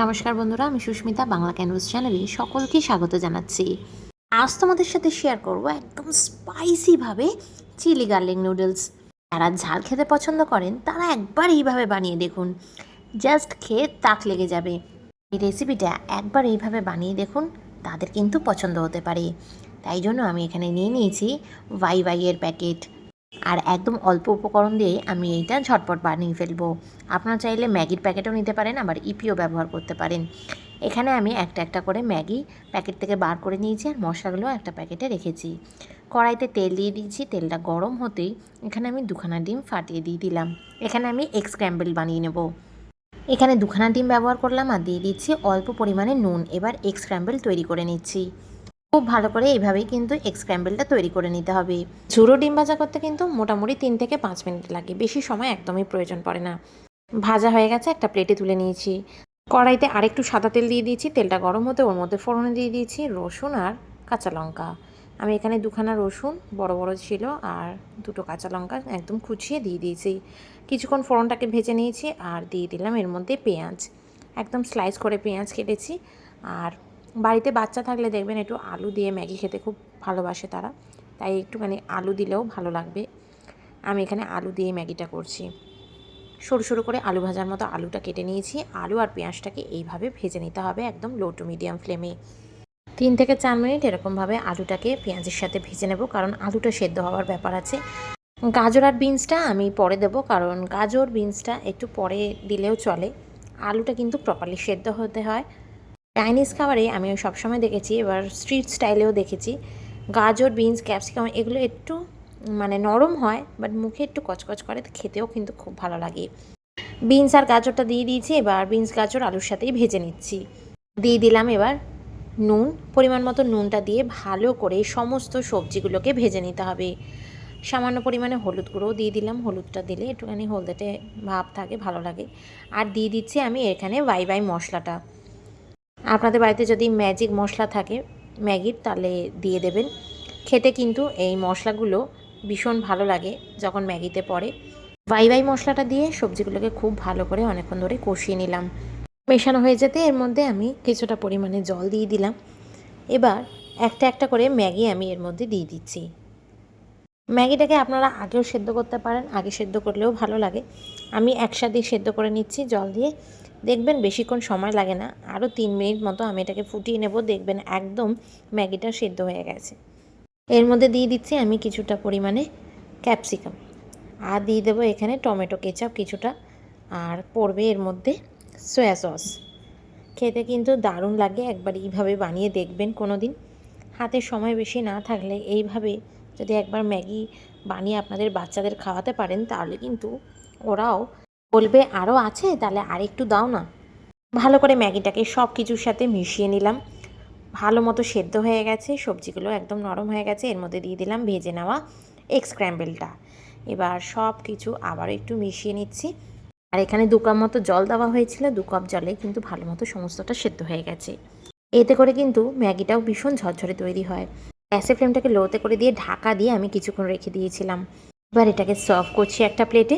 নমস্কার বন্ধুরা, আমি সুস্মিতা, বাংলা ক্যানভাস চ্যানেলে সকলকে স্বাগত জানাচ্ছি। আজ তোমাদের সাথে শেয়ার করব একদম স্পাইসিভাবে চিলি গার্লিক নুডলস যারা ঝাল খেতে পছন্দ করেন, তারা একবার এইভাবে বানিয়ে দেখুন। জাস্ট খেয়ে তাক লেগে যাবে। এই রেসিপিটা একবার এইভাবে বানিয়ে দেখুন, তাদের কিন্তু পছন্দ হতে পারে। তাই জন্য আমি এখানে নিয়ে নিয়েছি ওয়াই ওয়াইয়ের প্যাকেট আর একদম অল্প উপকরণ দিয়ে আমি এইটা ঝটপট বানিয়ে ফেলব। আপনারা চাইলে ম্যাগির প্যাকেটও নিতে পারেন, আবার ইপিও ব্যবহার করতে পারেন। এখানে আমি একটা একটা করে ম্যাগি প্যাকেট থেকে বার করে নিয়েছি আর মশলাগুলো একটা প্যাকেটে রেখেছি। কড়াইতে তেল দিয়ে দিয়েছি, তেলটা গরম হতেই এখানে আমি দুখানা ডিম ফাটিয়ে দিয়ে দিলাম। এখানে আমি এগ স্ক্র্যাম্বল বানিয়ে নেব। এখানে দুখানা ডিম ব্যবহার করলাম আর দিয়ে দিচ্ছি অল্প পরিমাণে নুন। এবার এগ স্ক্র্যাম্বল তৈরি করে নিচ্ছি। খুব ভালো করে এইভাবেই কিন্তু এগ স্ক্র্যাম্বলটা তৈরি করে নিতে হবে। ঝুড়ো ডিম ভাজা করতে কিন্তু মোটামুটি তিন থেকে পাঁচ মিনিট লাগে, বেশি সময় একদমই প্রয়োজন পড়ে না। ভাজা হয়ে গেছে, একটা প্লেটে তুলে নিয়েছি। কড়াইতে আরেকটু সাদা তেল দিয়ে দিয়েছি, তেলটা গরম হতে ওর মধ্যে ফোড়নে দিয়ে দিয়েছি, রসুন আর কাঁচা লঙ্কা। আমি এখানে দুখানা রসুন, বড় বড় ছিল, আর দুটো কাঁচা লঙ্কা একদম কুচিয়ে দিয়ে দিয়েছি। কিছুক্ষণ ফোড়নটাকে ভেজে নিয়েছি, আর দিয়ে দিলাম এর মধ্যে পেঁয়াজ। একদম স্লাইস করে পেঁয়াজ কেটেছি, আর বাড়িতে বাচ্চা থাকলে দেখবেন একটু আলু দিয়ে ম্যাগি খেতে খুব ভালোবাসে তারা। তাই একটুখানি আলু দিলেও ভালো লাগবে। আমি এখানে আলু দিয়ে ম্যাগিটা করছি। সরু সরু করে আলু ভাজার মতো আলুটা কেটে নিয়েছি। আলু আর পেঁয়াজটাকে এইভাবে ভেজে নিতে হবে একদম লো টু মিডিয়াম ফ্লেমে তিন থেকে চার মিনিট এরকমভাবে আলুটাকে পেঁয়াজের সাথে ভেজে নেব, কারণ আলুটা সেদ্ধ হওয়ার ব্যাপার আছে। গাজর আর বিনসটা আমি পরে দেবো, কারণ গাজর, বিনসটা একটু পরে দিলেও চলে। আলুটা কিন্তু প্রপারলি সেদ্ধ হতে হয়। চাইনিজ খাবারে আমি সবসময় দেখেছি, এবার স্ট্রিট স্টাইলেও দেখেছি। গাজর বিনস ক্যাপসিকাম এগুলো একটু মানে নরম হয় বাট মুখে একটু কচকচ করে খেতেও কিন্তু খুব ভালো লাগে। বিনস আর গাজরটা দিয়ে দিয়েছি, এবার বিনস গাজর, আলুর সাথেই ভেজে নিচ্ছি। দিয়ে দিলাম এবার নুন, পরিমাণ মতো নুনটা দিয়ে ভালো করে সমস্ত সবজিগুলোকে ভেজে নিতে হবে। সামান্য পরিমাণে হলুদ গুঁড়োও দিয়ে দিলাম, হলুদটা দিলে একটুখানি হলদেটে ভাব থাকে, ভালো লাগে। আর দিয়ে দিচ্ছি আমি এখানে ওয়াই ওয়াই মশলাটা। আপনাদের বাড়িতে যদি ম্যাজিক মশলা থাকে ম্যাগির তাহলে দিয়ে দেবেন। খেতে কিন্তু এই মশলাগুলো ভীষণ ভালো লাগে যখন ম্যাগিতে পড়ে। ওয়াই ওয়াই মশলাটা দিয়ে সবজিগুলোকে খুব ভালো করে অনেকক্ষণ ধরে কষিয়ে নিলাম। মেশানো হয়ে যেতে এর মধ্যে আমি কিছুটা পরিমাণে জল দিয়ে দিলাম। এবার একটা একটা করে ম্যাগি আমি এর মধ্যে দিয়ে দিচ্ছি। ম্যাগিটাকে আপনারা আগেও সেদ্ধ করতে পারেন, আগে সেদ্ধ করলেও ভালো লাগে। আমি একসাথে সেদ্ধ করে নিচ্ছি জল দিয়ে। দেখবেন বেশিক্ষণ সময় লাগে না, আরও তিন মিনিট মতো আমি এটাকে ফুটিয়ে নেব, দেখবেন একদম ম্যাগিটা সেদ্ধ হয়ে গেছে। এর মধ্যে দিয়ে দিচ্ছি আমি কিছুটা পরিমাণে ক্যাপসিকাম। আর দিয়ে দেবো এখানে টমেটো কেচাপ কিছুটা, আর পড়বে এর মধ্যে সয়া সস। খেতে কিন্তু দারুণ লাগে, একবার এইভাবে বানিয়ে দেখবেন কোনো দিন হাতে সময় বেশি না থাকলে এইভাবে যদি একবার ম্যাগি বানিয়ে আপনাদের বাচ্চাদের খাওয়াতে পারেন, তাহলে কিন্তু ওরাও বলবে আরও আছে, তাহলে আর একটু দাও না। ভালো করে ম্যাগিটাকে সব কিছুর সাথে মিশিয়ে নিলাম। ভালো মতো সেদ্ধ হয়ে গেছে, সবজিগুলো একদম নরম হয়ে গেছে, এর মধ্যে দিয়ে দিলাম ভেজে নেওয়া এগ স্ক্র্যাম্বেলটা। এবার সব কিছু আবার একটু মিশিয়ে নিচ্ছি। আর এখানে দু কাপ মতো জল দেওয়া হয়েছিল, দু কাপ জলে কিন্তু ভালো মতো সমস্তটা সেদ্ধ হয়ে গেছে। এতে করে কিন্তু ম্যাগিটাও ভীষণ ঝরঝরে তৈরি হয়। গ্যাসের ফ্লেমটাকে লোতে করে দিয়ে ঢাকা দিয়ে আমি কিছুক্ষণ রেখে দিয়েছিলাম। এবার এটাকে সার্ভ করছি একটা প্লেটে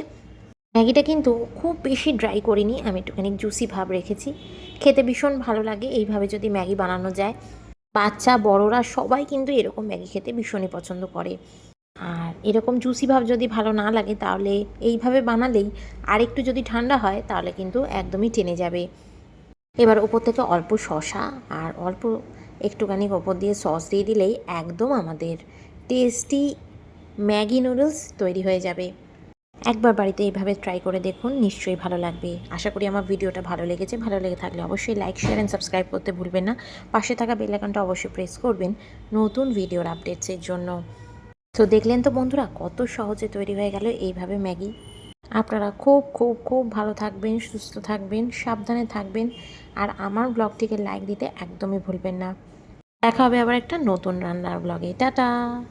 ম্যাগিটা কিন্তু খুব বেশি ড্রাই করিনি, আমি একটুখানি জুসি ভাব রেখেছি। খেতে ভীষণ ভালো লাগে, এইভাবে যদি ম্যাগি বানানো যায়। বাচ্চা, বড়রা সবাই কিন্তু এরকম ম্যাগি খেতে ভীষণই পছন্দ করে। আর এরকম জুসি ভাব যদি ভালো না লাগে, তাহলে এইভাবে বানালেই আর একটু যদি ঠান্ডা হয়, তাহলে কিন্তু একদমই টেনে যাবে। এবার ওপর থেকে অল্প শশা আর অল্প একটুখানি ওপর দিয়ে সস দিয়ে দিলেই একদম আমাদের টেস্টি ম্যাগি নুডলস তৈরি হয়ে যাবে। একবার বাড়িতে এইভাবে ট্রাই করে দেখুন, নিশ্চয়ই ভালো লাগবে। আশা করি আমার ভিডিওটা ভালো লেগেছে। ভালো লেগে থাকলে অবশ্যই লাইক শেয়ার অ্যান্ড সাবস্ক্রাইব করতে ভুলবেন না। পাশে থাকা বেল আইকনটা অবশ্যই প্রেস করবেন নতুন ভিডিওর আপডেটসের জন্য। তো দেখলেন তো বন্ধুরা, কত সহজে তৈরি হয়ে গেল এইভাবে ম্যাগি। আপনারা খুব খুব খুব ভালো থাকবেন, সুস্থ থাকবেন, সাবধানে থাকবেন। আর আমার ব্লগটিকে লাইক দিতে একদমই ভুলবেন না। দেখা হবে আবার একটা নতুন রান্নার ব্লগে। টাটা!